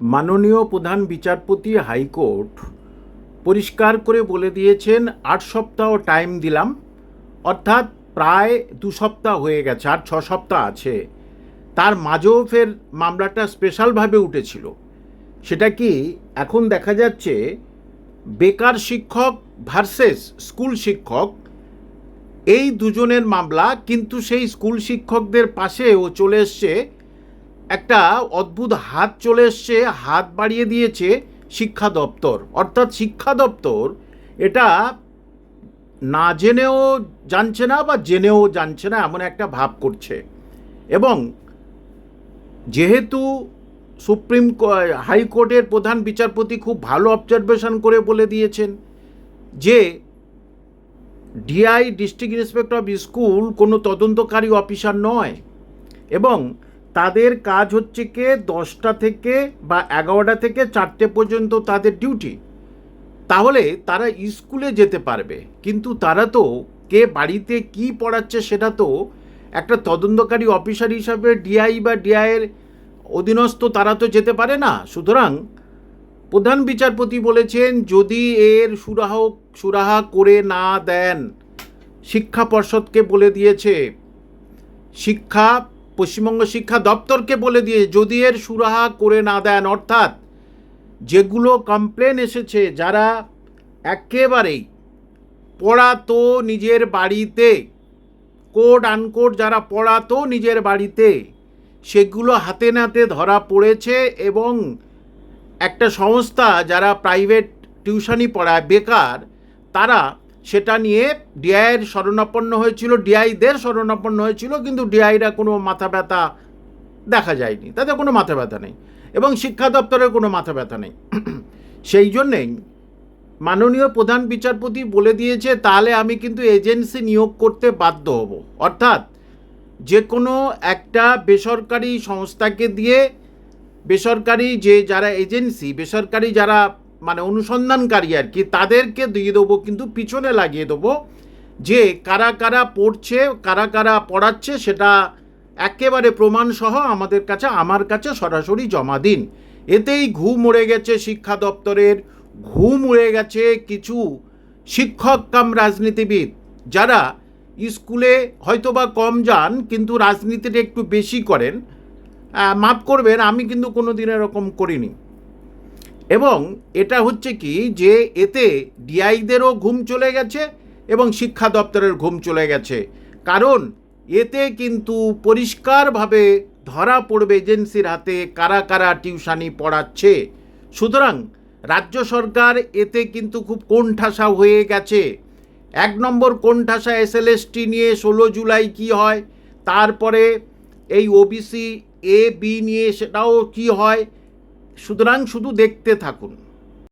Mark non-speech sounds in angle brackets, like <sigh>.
মাননীয় প্রধান বিচারপতি হাইকোর্ট পরিষ্কার করে বলে দিয়েছেন, আট সপ্তাহ টাইম দিলাম। অর্থাৎ প্রায় দু সপ্তাহ হয়ে গেছে, আর ছ সপ্তাহ আছে। তার মাঝেও ফের মামলাটা স্পেশালভাবে উঠেছিল। সেটা কি এখন দেখা যাচ্ছে, বেকার শিক্ষক ভার্সেস স্কুল শিক্ষক, এই দুজনের মামলা, কিন্তু সেই স্কুল শিক্ষকদের পাশেও চলে এসছে একটা অদ্ভুত হাত চলে এসছে, হাত বাড়িয়ে দিয়েছে শিক্ষা দপ্তর। অর্থাৎ শিক্ষা দপ্তর এটা না জেনেও জানছে না বা জেনেও জানছে না এমন একটা ভাব করছে। এবং যেহেতু সুপ্রিম হাইকোর্টের প্রধান বিচারপতি খুব ভালো অবজারভেশন করে বলে দিয়েছেন যে DI district inspector of school কোনো তদন্তকারী অফিসার নয়। এবং তাদের কাজ হচ্ছে কে? দশটা থেকে বা এগারোটা থেকে চারটে পর্যন্ত তাদের ডিউটি। তাহলে তারা স্কুলে যেতে পারবে। কিন্তু তারা তো কে বাড়িতে কি পড়াচ্ছে সেটা তো একটা তদন্তকারী অফিসার হিসাবে, ডিআই বা ডিআইয়ের অধীনস্থ তারা তো যেতে পারে না। সুতরাং প্রধান বিচারপতি বলেছেন, যদি এর সুরাহ সুরাহা করে না দেন, শিক্ষা পর্ষদকে বলে দিয়েছে, শিক্ষা পশ্চিমবঙ্গ শিক্ষা দপ্তরকে বলে দিয়ে যদি এর সুরাহা করে না দেন, অর্থাৎ যেগুলো কমপ্লেন এসেছে যারা একেবারেই পড়াতো নিজের বাড়িতে কোড আনকোড যারা পড়াতো নিজের বাড়িতে, সেগুলো হাতে নাতে ধরা পড়েছে এবং একটা সংস্থা যারা প্রাইভেট টিউশনি পড়ায়, বেকার, তারা সেটা নিয়ে ডিআইয়ের শরণাপন্ন হয়েছিল, ডিআইদের শরণাপন্ন হয়েছিল, কিন্তু ডিআইরা কোনো মাথা ব্যথা দেখা যায়নি। তাদের কোনো মাথা ব্যথা নেই এবং শিক্ষা দপ্তরের কোনো মাথা ব্যথা নেই। <clears throat> সেই জন্যেই মাননীয় প্রধান বিচারপতি বলে দিয়েছে, তাহলে আমি কিন্তু এজেন্সি নিয়োগ করতে বাধ্য হব। অর্থাৎ যে কোনো একটা বেসরকারি সংস্থাকে দিয়ে বেসরকারি যে যারা এজেন্সি, বেসরকারি যারা মানে অনুসন্ধানকারী আর কি, তাদেরকে দিয়ে দেবো, কিন্তু পিছনে লাগিয়ে দেবো যে কারা কারা পড়ছে, কারা কারা পড়াচ্ছে, সেটা একেবারে প্রমাণসহ আমাদের কাছে, আমার কাছে সরাসরি জমা দিন। এতেই ঘুম উড়ে গেছে শিক্ষা দপ্তরের, ঘুম উড়ে গেছে কিছু শিক্ষক কাম রাজনীতিবিদ, যারা স্কুলে হয়তোবা কম যান, কিন্তু রাজনীতিটা একটু বেশি করেন। মাফ করবেন, আমি কিন্তু কোনো দিন এরকম করিনি। এবং এটা হচ্ছে কি যে এতে ডিআইদেরও ঘুম চলে গেছে এবং শিক্ষা দপ্তরের ঘুম চলে গেছে। কারণ এতে কিন্তু পরিষ্কারভাবে ধরা পড়বে এজেন্সির হাতে কারা কারা টিউশানি পড়াচ্ছে। সুতরাং রাজ্য সরকার এতে কিন্তু খুব কোণঠাসা হয়ে গেছে। এক নম্বর কোণঠাসা এসএলএসটি নিয়ে ষোলো জুলাই কি হয়? তারপরে এই ওবিসি এ বি নিয়ে সেটাও কি হয়? সুতরাং শুধু দেখতে থাকুন।